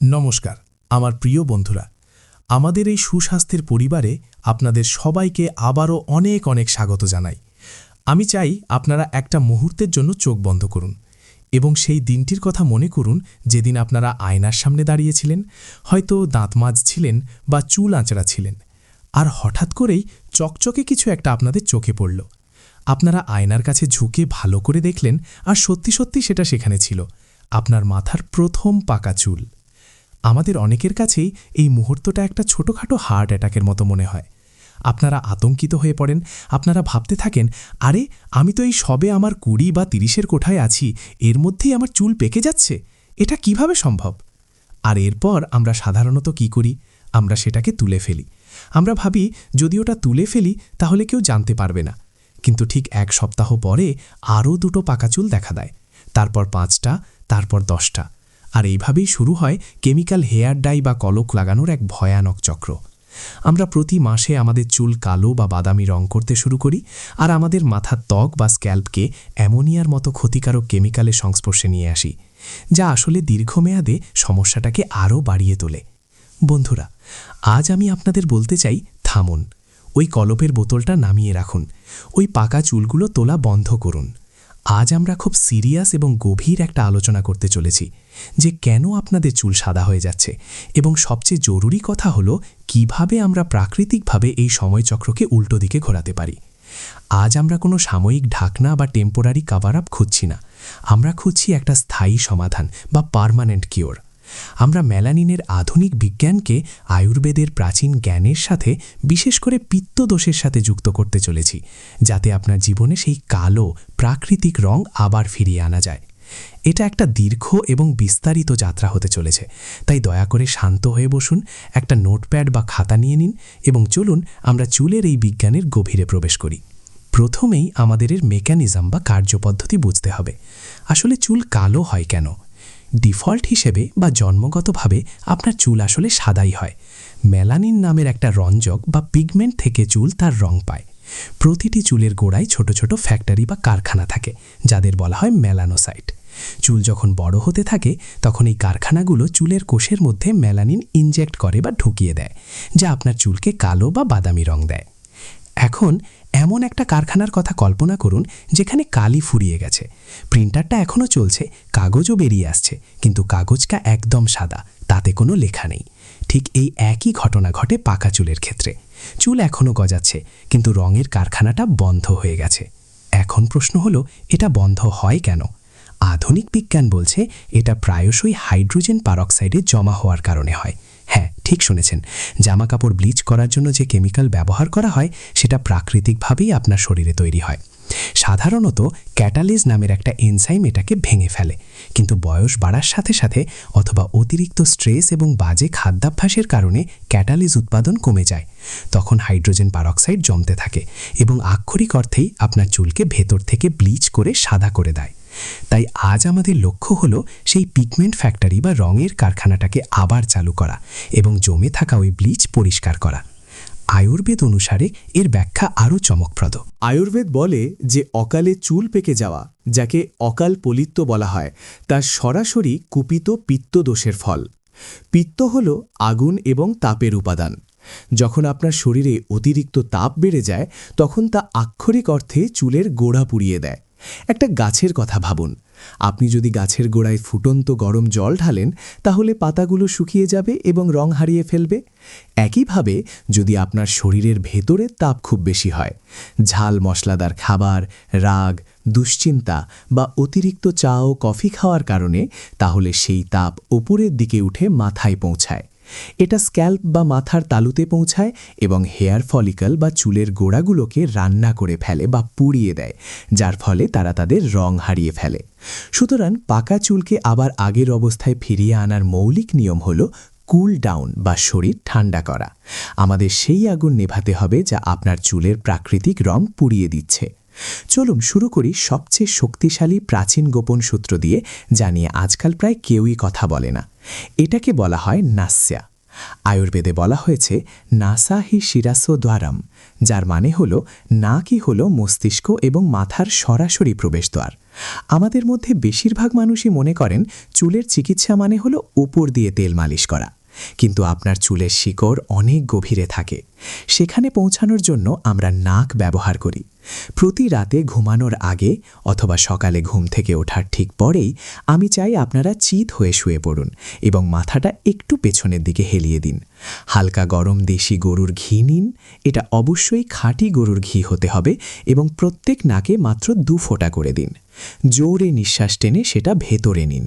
নমস্কার, আমার প্রিয় বন্ধুরা। আমাদের এই সুস্বাস্থ্যের পরিবারে আপনাদের সবাইকে আবারও অনেক অনেক স্বাগত জানাই। আমি চাই আপনারা একটা মুহূর্তের জন্য চোখ বন্ধ করুন এবং সেই দিনটির কথা মনে করুন যেদিন আপনারা আয়নার সামনে দাঁড়িয়েছিলেন, হয়তো দাঁত মাজছিলেন বা চুল আঁচড়া ছিলেন। আর হঠাৎ করেই চকচকে কিছু একটা আপনাদের চোখে পড়ল। আপনারা আয়নার কাছে ঝুঁকে ভালো করে দেখলেন আর সত্যি সত্যি সেটা সেখানে ছিল। আপনার মাথার প্রথম পাকা চুল। আমাদের অনেকের কাছেই এই মুহূর্তটা একটা ছোটোখাটো হার্ট অ্যাটাকের মতো মনে হয়। আপনারা আতঙ্কিত হয়ে পড়েন, আপনারা ভাবতে থাকেন, আরে, আমি তো এই সবে আমার কুড়ি বা তিরিশের কোঠায় আছি, এর মধ্যেই আমার চুল পেকে যাচ্ছে, এটা কীভাবে সম্ভব? আর এরপর আমরা সাধারণত কি করি? আমরা সেটাকে তুলে ফেলি। আমরা ভাবি, যদি ওটা তুলে ফেলি, তাহলে কেউ জানতে পারবে না। কিন্তু ঠিক এক সপ্তাহ পরে আরও দুটো পাকা চুল দেখা দেয়। তারপর পাঁচটা, তারপর দশটা। আর এইভাবেই শুরু হয় কেমিক্যাল হেয়ার ডাই বা কলক লাগানোর এক ভয়ানক চক্র। আমরা প্রতি মাসে আমাদের চুল কালো বা বাদামি রং করতে শুরু করি আর আমাদের মাথার ত্বক বা স্ক্যাল্পকে অ্যামোনিয়ার মতো ক্ষতিকারক কেমিক্যালের সংস্পর্শে নিয়ে আসি, যা আসলে দীর্ঘমেয়াদে সমস্যাটাকে আরও বাড়িয়ে তোলে। বন্ধুরা, আজ আমি আপনাদের বলতে চাই, থামুন, ওই কলপের বোতলটা নামিয়ে রাখুন, ওই পাকা চুলগুলো তোলা বন্ধ করুন। আজ আমরা খুব সিরিয়াস এবং গভীর একটা আলোচনা করতে চলেছি। যে কেন আপনাদের চুল সাদা হয়ে যাচ্ছে? এবং সবচেয়ে জরুরি কথা হলো, কীভাবে আমরা প্রাকৃতিকভাবে এই সময়চক্রকে উল্টো দিকে ঘোরাতে পারি? আজ আমরা কোনো সাময়িক ঢাকনা বা টেম্পোরারি কাভার আপ খুঁজছি না। আমরা খুঁজছি একটা স্থায়ী সমাধান বা পার্মানেন্ট কিওর আমরা মেলানিনের আধুনিক বিজ্ঞানকে আয়ুর্বেদের প্রাচীন জ্ঞানের সাথে, বিশেষ করে পিত্তদোষের সাথে যুক্ত করতে চলেছি, যাতে আপনার জীবনে সেই কালো, প্রাকৃতিক রং আবার ফিরিয়ে আনা যায়। এটা একটা দীর্ঘ এবং বিস্তারিত যাত্রা হতে চলেছে। তাই দয়া করে শান্ত হয়ে বসুন, একটা নোটপ্যাড বা খাতা নিয়ে নিন এবং চলুন আমরা চুলের এই বিজ্ঞানের গভীরে প্রবেশ করি। প্রথমেই আমাদের এর মেকানিজম বা কার্যপদ্ধতি বুঝতে হবে। আসলে চুল কালো হয় কেন? ডিফল্ট হিসেবে বা জন্মগতভাবে আপনার চুল আসলে সাদাই হয়। মেলানিন নামের একটা রঞ্জক বা পিগমেন্ট থেকে চুল তার রং পায়। প্রতিটি চুলের গোড়ায় ছোট ছোট ফ্যাক্টরি বা কারখানা থাকে, যাদের বলা হয় মেলানোসাইট। চুল যখন বড় হতে থাকে, তখন এই কারখানাগুলো চুলের কোষের মধ্যে মেলানিন ইনজেক্ট করে বা ঢুকিয়ে দেয়, যা আপনার চুলকে কালো বা বাদামি রং দেয়। এখন এমন একটা কারখানার কথা কল্পনা করুন, যেখানে কালি ফুরিয়ে গেছে। প্রিন্টারটা এখনও চলছে, কাগজও বেরিয়ে আসছে, কিন্তু কাগজটা একদম সাদা, তাতে কোনো লেখা নেই। ঠিক এই একই ঘটনা ঘটে পাকা চুলের ক্ষেত্রে। চুল এখনও গজাচ্ছে, কিন্তু রঙের কারখানাটা বন্ধ হয়ে গেছে। এখন প্রশ্ন হলো, এটা বন্ধ হয় কেন? আধুনিক বিজ্ঞান বলছে, এটা প্রায়শই হাইড্রোজেন পারক্সাইডে জমা হওয়ার কারণে হয়। হ্যাঁ ঠিক শুনেছেন। জামাকাপড় ব্লিচ করার জন্য যে কেমিক্যাল ব্যবহার করা হয়, সেটা প্রাকৃতিকভাবেই আপনার শরীরে তৈরি হয়। সাধারণত ক্যাটালিজ নামের একটা এনসাইম এটাকে ভেঙে ফেলে। কিন্তু বয়স বাড়ার সাথে সাথে অথবা অতিরিক্ত স্ট্রেস এবং বাজে খাদ্যাভ্যাসের কারণে ক্যাটালিজ উৎপাদন কমে যায়। তখন হাইড্রোজেন পারক্সাইড জমতে থাকে এবং আক্ষরিক অর্থেই আপনার চুলকে ভেতর থেকে ব্লিচ করে সাদা করে দেয়। তাই আজ আমাদের লক্ষ্য হলো সেই পিগমেন্ট ফ্যাক্টরি বা রঙের কারখানাটাকে আবার চালু করা এবং জমে থাকা ওই ব্লিচ পরিষ্কার করা। আয়ুর্বেদ অনুসারে এর ব্যাখ্যা আরও চমকপ্রদ। আয়ুর্বেদ বলে যে অকালে চুল পেকে যাওয়া, যাকে অকাল পলিত্ব বলা হয় তা সরাসরি কুপিত পিত্তদোষের ফল। পিত্ত হল আগুন এবং তাপের উপাদান। যখন আপনার শরীরে অতিরিক্ত তাপ বেড়ে যায়, তখন তা আক্ষরিক অর্থে চুলের গোড়া পুড়িয়ে দেয়। একটা গাছের কথা ভাবুন। আপনি যদি গাছের গোড়ায় ফুটন্ত গরম জল ঢালেন, তাহলে পাতাগুলো শুকিয়ে যাবে এবং রং হারিয়ে ফেলবে। একইভাবে, যদি আপনার শরীরের ভেতরে তাপ খুব বেশি হয়, ঝাল মশলাদার খাবার, রাগ, দুশ্চিন্তা বা অতিরিক্ত চা ও কফি খাওয়ার কারণে, তাহলে সেই তাপ ওপরের দিকে উঠে মাথায় পৌঁছায়। এটা স্ক্যাল্প বা মাথার তালুতে পৌঁছায় এবং হেয়ার ফলিকল বা চুলের গোড়াগুলোকে রান্না করে ফেলে বা পুড়িয়ে দেয়, যার ফলে তারা তাদের রং হারিয়ে ফেলে। সুতরাং পাকা চুলকে আবার আগের অবস্থায় ফিরিয়ে আনার মৌলিক নিয়ম হল কুল ডাউন বা শরীর ঠান্ডা করা। আমাদের সেই আগুন নেভাতে হবে যা আপনার চুলের প্রাকৃতিক রং পুড়িয়ে দিচ্ছে। চলুন শুরু করি সবচেয়ে শক্তিশালী প্রাচীন গোপন সূত্র দিয়ে, যা নিয়ে আজকাল প্রায় কেউই কথা বলে না। এটাকে বলা হয় নাস্যা। আয়ুর্বেদে বলা হয়েছে নাসাহি শিরাসো দ্বারাম যার মানে হল নাকই হল মস্তিষ্ক এবং মাথার সরাসরি প্রবেশদ্বার আমাদের মধ্যে বেশিরভাগ মানুষই মনে করেন, চুলের চিকিৎসা মানে হল উপর দিয়ে তেল মালিশ করা কিন্তু আপনার চুলের শিকড় অনেক গভীরে থাকে। সেখানে পৌঁছানোর জন্য আমরা নাক ব্যবহার করি। প্রতি রাতে ঘুমানোর আগে অথবা সকালে ঘুম থেকে ওঠার ঠিক পরেই আমি চাই আপনারা চিত হয়ে শুয়ে পড়ুন এবং মাথাটা একটু পেছনের দিকে হেলিয়ে দিন। হালকা গরম দেশি গরুর ঘি নিন, এটা অবশ্যই খাঁটি গরুর ঘি হতে হবে এবং প্রত্যেক নাকে মাত্র দু ফোঁটা করে দিন। জোরে নিঃশ্বাস টেনে সেটা ভেতরে নিন।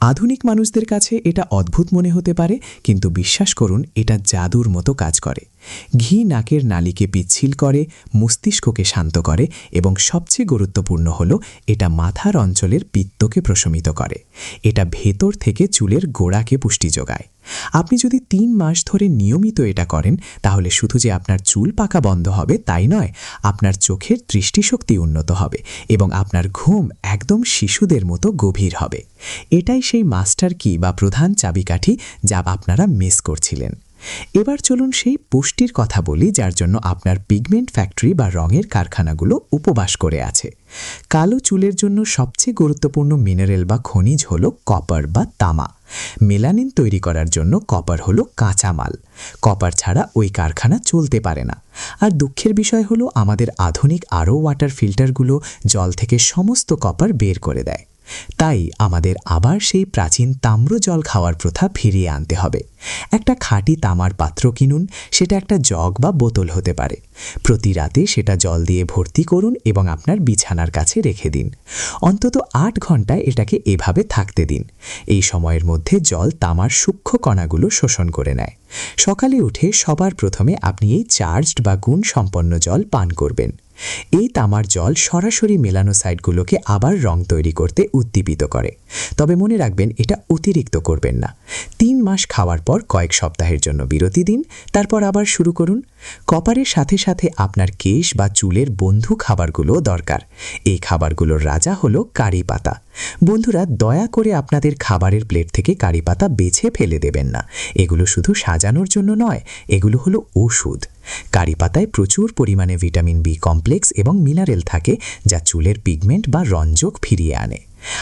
আধুনিক মানুষদের কাছে এটা অদ্ভুত মনে হতে পারে, কিন্তু বিশ্বাস করুন, এটা জাদুর মতো কাজ করে। ঘি নাকের নালিকে পিচ্ছিল করে, মস্তিষ্ককে শান্ত করে এবং সবচেয়ে গুরুত্বপূর্ণ হল এটা মাথার অঞ্চলের পিত্তকে প্রশমিত করে। এটা ভেতর থেকে চুলের গোড়াকে পুষ্টি যোগায়। আপনি যদি তিন মাস ধরে নিয়মিত এটা করেন, তাহলে শুধু যে আপনার চুল পাকা বন্ধ হবে তাই নয়, আপনার চোখের দৃষ্টিশক্তি উন্নত হবে এবং আপনার ঘুম একদম শিশুদের মতো গভীর হবে। এটাই সেই মাস্টার কি বা প্রধান চাবিকাঠি যা আপনারা মিস করছিলেন। এবার চলুন সেই পুষ্টির কথা বলি, যার জন্য আপনার পিগমেন্ট ফ্যাক্টরি বা রঙের কারখানাগুলো উপবাস করে আছে। কালো চুলের জন্য সবচেয়ে গুরুত্বপূর্ণ মিনারেল বা খনিজ হল কপার বা তামা। মেলানিন তৈরি করার জন্য কপার হলো কাঁচামাল কপার ছাড়া ওই কারখানা চলতে পারে না। আর দুঃখের বিষয় হলো, আমাদের আধুনিক আরও ওয়াটার ফিল্টারগুলো জল থেকে সমস্ত কপার বের করে দেয়। তাই আমাদের আবার সেই প্রাচীন তাম্র জল খাওয়ার প্রথা ফিরিয়ে আনতে হবে। একটা খাঁটি তামার পাত্র কিনুন, সেটা একটা জগ বা বোতল হতে পারে। প্রতি রাতে সেটা জল দিয়ে ভর্তি করুন এবং আপনার বিছানার কাছে রেখে দিন। অন্তত আট ঘন্টায় এটাকে এভাবে থাকতে দিন। এই সময়ের মধ্যে জল তামার সূক্ষ্ম কণাগুলো শোষণ করে নেয়। সকালে উঠে সবার প্রথমে আপনি এই চার্জড বা গুণ সম্পন্ন জল পান করবেন। এই তামার জল সরাসরি মেলানো মেলানোসাইটগুলোকে আবার রং তৈরি করতে উদ্দীপিত করে। তবে মনে রাখবেন, এটা অতিরিক্ত করবেন না। তিন মাস খাওয়ার পর কয়েক সপ্তাহের জন্য বিরতি দিন, তারপর আবার শুরু করুন। কপারের সাথে সাথে আপনার কেশ বা চুলের বন্ধু খাবারগুলোও দরকার। এই খাবারগুলোর রাজা হলো কারি পাতা। বন্ধুরা, দয়া করে আপনাদের খাবারের প্লেট থেকে কারি পাতা বেছে ফেলে দেবেন না। এগুলো শুধু সাজানোর জন্য নয়, এগুলো হলো ওষুধ। কারি পাতায় প্রচুর পরিমাণে ভিটামিন বি কমপ্লেক্স এবং মিনারেল থাকে যা চুলের পিগমেন্ট বা রঞ্জক ফিরিয়ে আনে।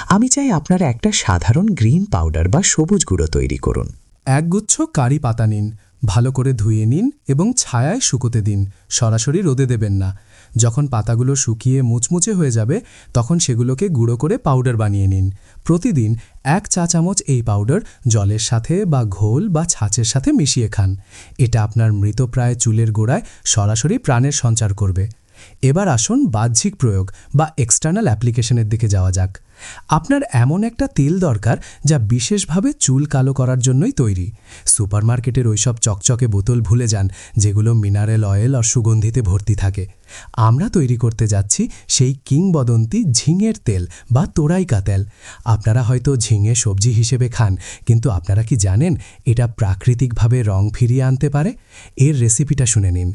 আমি চাই আপনারা একটা সাধারণ গ্রিন পাউডার বা সবুজ গুঁড়ো তৈরি করুন। একগুচ্ছ কারি পাতা নিন, ভালো করে ধুয়ে নিন এবং ছায়ায় শুকোতে দিন, সরাসরি রোদে দেবেন না। যখন পাতাগুলো শুকিয়ে মুচমুচে হয়ে যাবে, তখন সেগুলোকে গুঁড়ো করে পাউডার বানিয়ে নিন। প্রতিদিন এক চা চামচ এই পাউডার জলের সাথে বা ঘোল বা ছাঁচের সাথে মিশিয়ে খান। এটা আপনার মৃতপ্রায় চুলের গোড়ায় সরাসরি প্রাণের সঞ্চার করবে। এবার আসুন বাহ্যিক প্রয়োগ বা এক্সটার্নাল অ্যাপ্লিকেশনের দিকে যাওয়া যাক। আপনার এমন একটা তেল দরকার যা বিশেষভাবে চুল কালো করার জন্যই তৈরি। সুপারমার্কেটের ওইসব চকচকে বোতল ভুলে যান, যেগুলো মিনারেল অয়েল আর সুগন্ধিতে ভর্তি থাকে। আমরা তৈরি করতে যাচ্ছি সেই কিংবদন্তি ঝিঙের তেল বা তোরাইকা তেল। আপনারা হয়তো ঝিঙে সবজি হিসেবে খান, কিন্তু আপনারা কি জানেন এটা প্রাকৃতিকভাবে রং ফিরিয়ে আনতে পারে? এর রেসিপিটা শুনে নিন।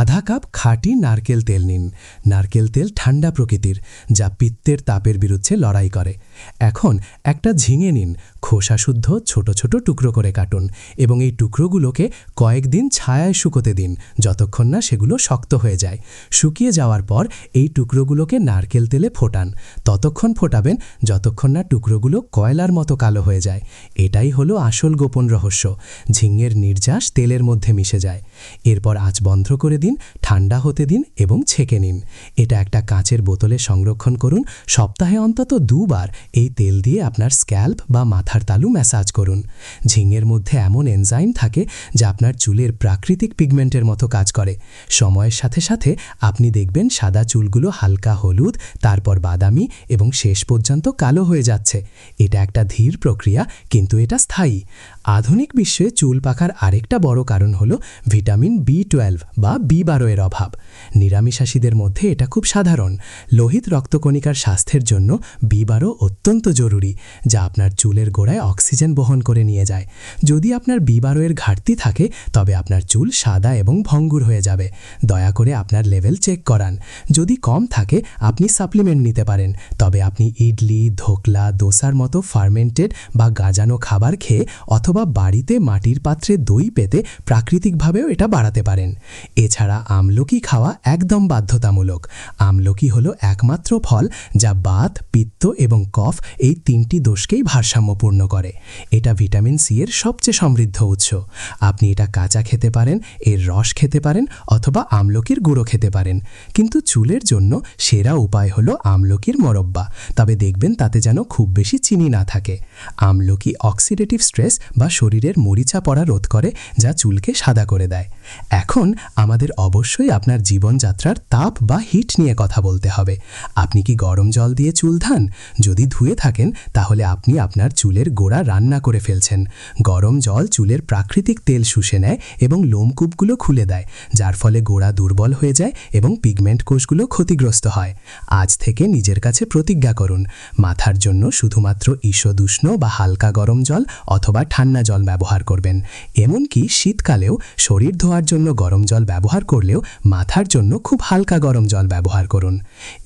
আধা কাপ খাঁটি নারকেল তেল নিন। নারকেল তেল ঠান্ডা প্রকৃতির, যা পিত্তের তাপের বিরুদ্ধে লড়াই করে। এখন একটা ঝিঙে নিন। খোসাশুদ্ধ ছোট ছোট টুকরো করে কাটুন এবং এই টুকরোগুলোকে কয়েকদিন ছায়ায় শুকোতে দিন, যতক্ষণ না সেগুলো শক্ত হয়ে যায়। শুকিয়ে যাওয়ার পর এই টুকরোগুলোকে নারকেল তেলে ফোটান। ততক্ষণ ফোটাবেন যতক্ষণ না টুকরোগুলো কয়লার মতো কালো হয়ে যায়। এটাই হলো আসল গোপন রহস্য। ঝিঙের নির্যাস তেলের মধ্যে মিশে যায়। এরপর আঁচ বন্ধ করে দিন, ঠান্ডা হতে দিন এবং ছেঁকে নিন। এটা একটা কাঁচের বোতলে সংরক্ষণ করুন। সপ্তাহে অন্তত দুবার এই তেল দিয়ে আপনার স্ক্যাল্প বা মাথার তালু ম্যাসাজ করুন। ঝিঙের মধ্যে এমন এনজাইম থাকে যা আপনার চুলের প্রাকৃতিক পিগমেন্টের মতো কাজ করে। সময়ের সাথে সাথে আপনি দেখবেন সাদা চুলগুলো হালকা হলুদ, তারপর বাদামি এবং শেষ পর্যন্ত কালো হয়ে যাচ্ছে। এটা একটা ধীর প্রক্রিয়া, কিন্তু এটা স্থায়ী। আধুনিক বিশ্বে চুল পাকার আরেকটা বড় কারণ হলো ভিটামিন বি টুয়েলভ বা বি বারো এর অভাব। নিরামিষাসীদের মধ্যে এটা খুব সাধারণ। লোহিত রক্তকণিকার স্বাস্থ্যের জন্য বি বারো অত্যন্ত জরুরি, যা আপনার চুলের গোড়ায় অক্সিজেন বহন করে নিয়ে যায়। যদি আপনার বি বারো এর ঘাটতি থাকে, তবে আপনার চুল সাদা এবং ভঙ্গুর হয়ে যাবে। দয়া করে আপনার লেভেল চেক করান। যদি কম থাকে, আপনি সাপ্লিমেন্ট নিতে পারেন। তবে আপনি ইডলি, ধোকলা, দোসার মতো ফার্মেন্টেড বা গাজানো খাবার খেয়ে অথবা বাড়িতে মাটির পাত্রে দই পেতে প্রাকৃতিকভাবেও এটা বাড়াতে পারেন। এছাড়া আমলকি খাওয়া একদম বাধ্যতামূলক। আমলকি হলো একমাত্র ফল যা বাত, পিত্ত এবং কফ এই তিনটি দোষকেই ভারসাম্যপূর্ণ করে। এটা ভিটামিন সি এর সবচেয়ে সমৃদ্ধ উৎস। আপনি এটা কাঁচা খেতে পারেন, এর রস খেতে পারেন অথবা আমলকির গুঁড়ো খেতে পারেন। কিন্তু চুলের জন্য সেরা উপায় হলো আমলকির মরব্বা। তবে দেখবেন তাতে যেন খুব বেশি চিনি না থাকে। আমলকি অক্সিডেটিভ স্ট্রেস বা শরীরের মরিচা পড়া রোধ করে যা চুলকে সাদা করে দেয়। এখন আমাদের অবশ্যই আপনার জীবনযাত্রার তাপ বা হিট নিয়ে কথা বলতে হবে। আপনি কি গরম জল দিয়ে চুল ধান? যদি ধুয়ে থাকেন, তাহলে আপনি আপনার চুলের গোড়া রান্না করে ফেলছেন। গরম জল চুলের প্রাকৃতিক তেল শুষে নেয় এবং লোমকূপগুলো খুলে দেয়, যার ফলে গোড়া দুর্বল হয়ে যায় এবং পিগমেন্ট কোষগুলো ক্ষতিগ্রস্ত হয়। আজ থেকে নিজের কাছে প্রতিজ্ঞা করুন, মাথার জন্য শুধুমাত্র ঈষদুষ্ণ বা হালকা গরম জল অথবা ঠান্ডা জল ব্যবহার করবেন। এমনকি শীতকালেও শরীর ধোয়ার জন্য গরম জল ব্যবহার করলেও মাথার জন্য খুব হালকা গরম জল ব্যবহার করুন।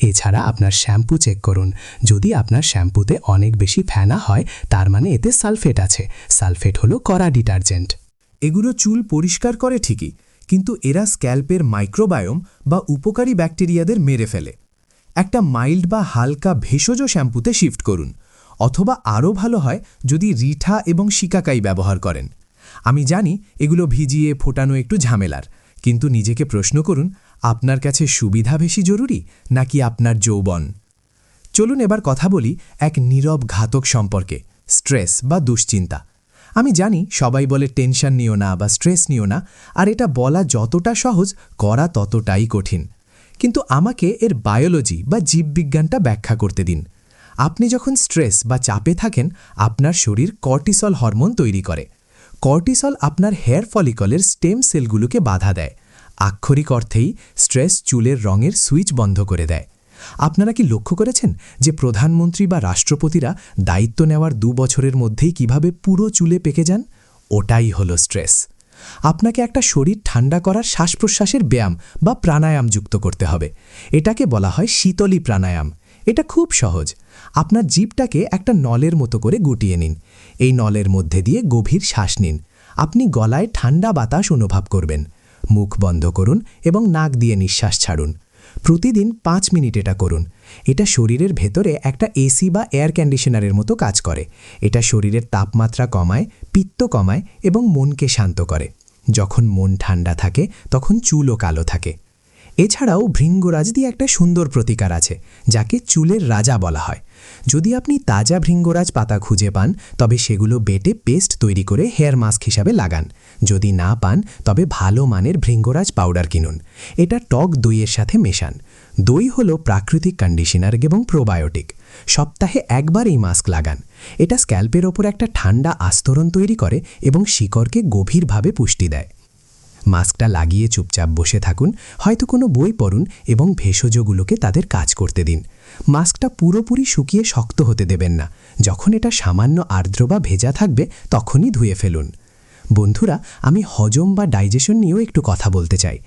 এছাড়া আপনার শ্যাম্পু চেক করুন। যদি আপনার শ্যাম্পুতে অনেক বেশি ফেনা হয়, তার মানে এতে সালফেট আছে। সালফেট হলো কড়া ডিটারজেন্ট। এগুলো চুল পরিষ্কার করে ঠিকই, কিন্তু এরা স্ক্যাল্পের মাইক্রোবায়োম বা উপকারী ব্যাকটেরিয়াদের মেরে ফেলে। একটা মাইল্ড বা হালকা ভেষজ শ্যাম্পুতে শিফট করুন, অথবা আরও ভালো হয়, যদি রিঠা এবং শিকাকাই ব্যবহার করেন। আমি জানি এগুলো ভিজিয়ে ফোটানো একটু ঝামেলার, কিন্তু নিজেকে প্রশ্ন করুন, আপনার কাছে সুবিধা বেশি জরুরি নাকি আপনার যৌবন? চলুন এবার কথা বলি এক নীরব ঘাতক সম্পর্কে, স্ট্রেস বা দুশ্চিন্তা। আমি জানি সবাই বলে টেনশন নিও না বা স্ট্রেস নিও না, আর এটা বলা যতটা সহজ, করা ততটাই কঠিন। কিন্তু আমাকে এর বায়োলজি বা জীববিজ্ঞানটা ব্যাখ্যা করতে দিন। আপনি যখন স্ট্রেস বা চাপে থাকেন, আপনার শরীর কর্টিসল হরমোন তৈরি করে কর্টিসল আপনার হেয়ার ফলিকলের স্টেম সেলগুলোকে বাধা দেয়। আক্ষরিক অর্থেই স্ট্রেস চুলের রঙের সুইচ বন্ধ করে দেয়। আপনারা কি লক্ষ্য করেছেন যে প্রধানমন্ত্রী বা রাষ্ট্রপতিরা দায়িত্ব নেওয়ার দু বছরের মধ্যেই কীভাবে পুরো চুলে পেকে যান? ওটাই হলো স্ট্রেস। আপনাকে একটা শরীর ঠান্ডা করার শ্বাস প্রশ্বাসের ব্যায়াম বা প্রাণায়াম যুক্ত করতে হবে। এটাকে বলা হয় শীতলী প্রাণায়াম। এটা খুব সহজ। আপনার জিভটাকে একটা নলের মতো করে গুটিয়ে নিন। এই নলের মধ্যে দিয়ে গভীর শ্বাস নিন। আপনি গলায় ঠান্ডা বাতাস অনুভব করবেন। মুখ বন্ধ করুন এবং নাক দিয়ে নিঃশ্বাস ছাড়ুন। প্রতিদিন পাঁচ মিনিট এটা করুন। এটা শরীরের ভেতরে একটা এসি বা এয়ার কন্ডিশনারের মতো কাজ করে। এটা শরীরের তাপমাত্রা কমায়, পিত্ত কমায় এবং মনকে শান্ত করে। যখন মন ঠান্ডা থাকে, তখন চুলও কালো থাকে। এছাড়াও ভৃঙ্গরাজ দিয়ে একটা সুন্দর প্রতিকার আছে, যাকে চুলের রাজা বলা হয়। যদি আপনি তাজা ভৃঙ্গরাজ পাতা খুঁজে পান, তবে সেগুলো বেটে পেস্ট তৈরি করে হেয়ার মাস্ক হিসাবে লাগান। যদি না পান, তবে ভালো মানের ভৃঙ্গরাজ পাউডার কিনুন। এটা টক দইয়ের সাথে মেশান। দই হলো প্রাকৃতিক কন্ডিশনার এবং প্রোবায়োটিক। সপ্তাহে একবার এই মাস্ক লাগান। এটা স্ক্যাল্পের ওপর একটা ঠান্ডা আস্তরণ তৈরি করে এবং শিকড়কে গভীরভাবে পুষ্টি দেয়। মাস্কটা লাগিয়ে চুপচাপ বসে থাকুন, হয়তো কোনো বই পড়ুন এবং ভেষজগুলোকে তাদের কাজ করতে দিন। মাস্কটা পুরোপুরি শুকিয়ে শক্ত হতে দেবেন না। যখন এটা সামান্য আর্দ্র বা ভেজা থাকবে, তখনই ধুয়ে ফেলুন। বন্ধুরা, আমি হজম বা ডাইজেশন নিয়েও একটু কথা বলতে চাই।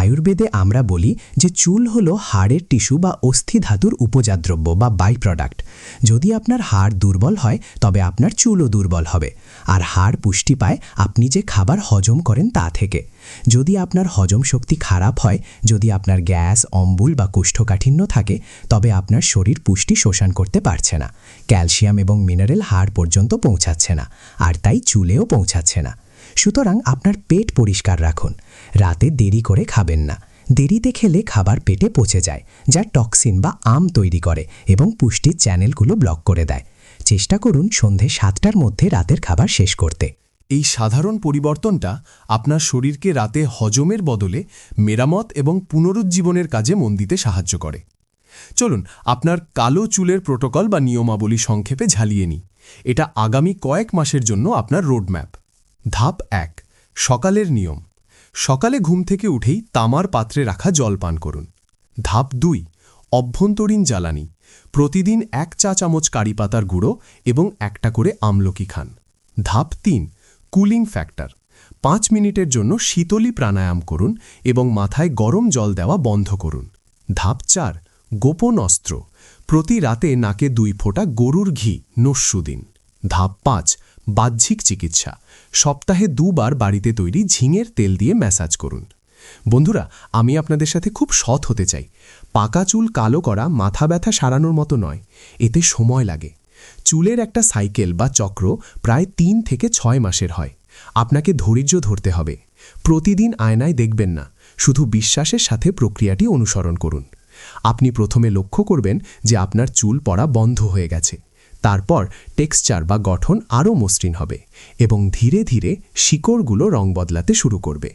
আয়ুর্বেদে আমরা বলি যে চুল হলো হাড়ের টিস্যু বা অস্থি ধাতুর উপজাদ্রব্য বা বাই প্রোডাক্ট যদি আপনার হাড় দুর্বল হয়, তবে আপনার চুলও দুর্বল হবে। আর হাড় পুষ্টি পায়, আপনি যে খাবার হজম করেন তা থেকে। যদি আপনার হজম শক্তি খারাপ হয়, যদি আপনার গ্যাস, অম্বুল বা কোষ্ঠকাঠিন্য থাকে, তবে আপনার শরীর পুষ্টি শোষণ করতে পারছে না। ক্যালসিয়াম এবং মিনারেল হাড় পর্যন্ত পৌঁছাচ্ছে না, আর তাই চুলেও পৌঁছাচ্ছে না। সুতরাং আপনার পেট পরিষ্কার রাখুন। রাতে দেরি করে খাবেন না। দেরিতে খেলে খাবার পেটে পচে যায়, যা টক্সিন বা আম তৈরি করে এবং পুষ্টির চ্যানেলগুলো ব্লক করে দেয়। চেষ্টা করুন সন্ধে সাতটার মধ্যে রাতের খাবার শেষ করতে। এই সাধারণ পরিবর্তনটা আপনার শরীরকে রাতে হজমের বদলে মেরামত এবং পুনরুজ্জীবনের কাজে মন দিতে সাহায্য করে। চলুন, আপনার কালো চুলের প্রোটোকল বা নিয়মাবলী সংক্ষেপে ঝালিয়ে নিই। এটা আগামী কয়েক মাসের জন্য আপনার রোডম্যাপ। ধাপ এক, সকালের নিয়ম। সকালে ঘুম থেকে উঠেই তামার পাত্রে রাখা জল পান করুন। ধাপ দুই, অভ্যন্তরীণ জ্বালানি। প্রতিদিন এক চা চামচ কারি পাতার গুঁড়ো এবং একটা করে আমলকি খান। ধাপ তিন, কুলিং ফ্যাক্টর। পাঁচ মিনিটের জন্য শীতলী প্রাণায়াম করুন এবং মাথায় গরম জল দেওয়া বন্ধ করুন। ধাপ চার, গোপন অস্ত্র। প্রতি রাতে নাকে দুই ফোঁটা গরুর ঘি, নস্যু দিন। ধাপ পাঁচ বাহ্যিক চিকিৎসা। সপ্তাহে দুবার বাড়িতে তৈরি ঝিঙের তেল দিয়ে ম্যাসাজ করুন। বন্ধুরা, আমি আপনাদের সাথে খুব সৎ হতে চাই। পাকা চুল কালো করা মাথা ব্যথা সারানোর মতো নয়। এতে সময় লাগে। চুলের একটা সাইকেল বা চক্র প্রায় তিন থেকে ছয় মাসের হয়। আপনাকে ধৈর্য ধরতে হবে। প্রতিদিন আয়নায় দেখবেন না। শুধু বিশ্বাসের সাথে প্রক্রিয়াটি অনুসরণ করুন। আপনি প্রথমে লক্ষ্য করবেন যে আপনার চুল পড়া বন্ধ হয়ে গেছে। তারপর টেক্সচার বা গঠন আরও মসৃণ হবে এবং ধীরে ধীরে শিকড়গুলো রং বদলাতে শুরু করবে।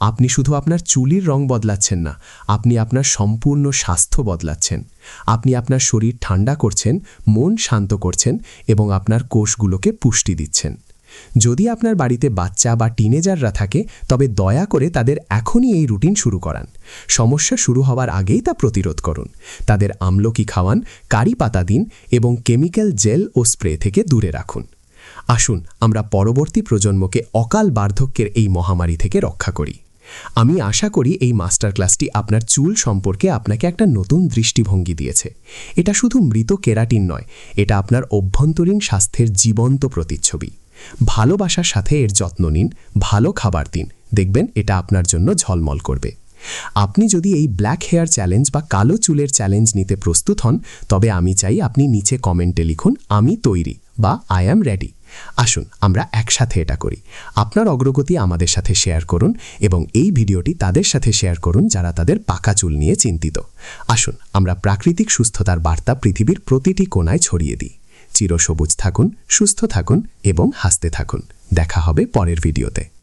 আপনি শুধু আপনার চুলির রং বদলাচ্ছেন না, আপনি আপনার সম্পূর্ণ স্বাস্থ্য বদলাচ্ছেন। আপনি আপনার শরীর ঠান্ডা করছেন, মন শান্ত করছেন এবং আপনার কোষগুলোকে পুষ্টি দিচ্ছেন। যদি আপনার বাড়িতে বাচ্চা বা টিনেজাররা থাকে, তবে দয়া করে তাদের এখনই এই রুটিন শুরু করান। সমস্যা শুরু হওয়ার আগেই তা প্রতিরোধ করুন। তাদের আমলকি খাওয়ান, কারি পাতা দিন এবং কেমিক্যাল জেল ও স্প্রে থেকে দূরে রাখুন। আসুন, আমরা পরবর্তী প্রজন্মকে অকাল বার্ধক্যের এই মহামারী থেকে রক্ষা করি। আমি আশা করি এই মাস্টার ক্লাসটি আপনার চুল সম্পর্কে আপনাকে একটা নতুন দৃষ্টিভঙ্গি দিয়েছে। এটা শুধু মৃত কেরাটিন নয়, এটা আপনার অভ্যন্তরীণ স্বাস্থ্যের জীবন্ত প্রতিচ্ছবি। ভালোবাসার সাথে এর যত্ন নিন, ভালো খাবার দিন। দেখবেন এটা আপনার জন্য ঝলমল করবে। আপনি যদি এই ব্ল্যাক হেয়ার চ্যালেঞ্জ বা কালো চুলের চ্যালেঞ্জ নিতে প্রস্তুত হন, তবে আমি চাই আপনি নিচে কমেন্টে লিখুন, আমি তৈরি বা আই অ্যাম রেডি আসুন, আমরা একসাথে এটা করি। আপনার অগ্রগতি আমাদের সাথে শেয়ার করুন এবং এই ভিডিওটি তাদের সাথে শেয়ার করুন যারা তাদের পাকা চুল নিয়ে চিন্তিত। আসুন, আমরা প্রাকৃতিক সুস্থতার বার্তা পৃথিবীর প্রতিটি কোণায় ছড়িয়ে দিই। চিরসবুজ থাকুন সুস্থ থাকুন এবং হাসতে থাকুন। দেখা হবে পরের ভিডিওতে।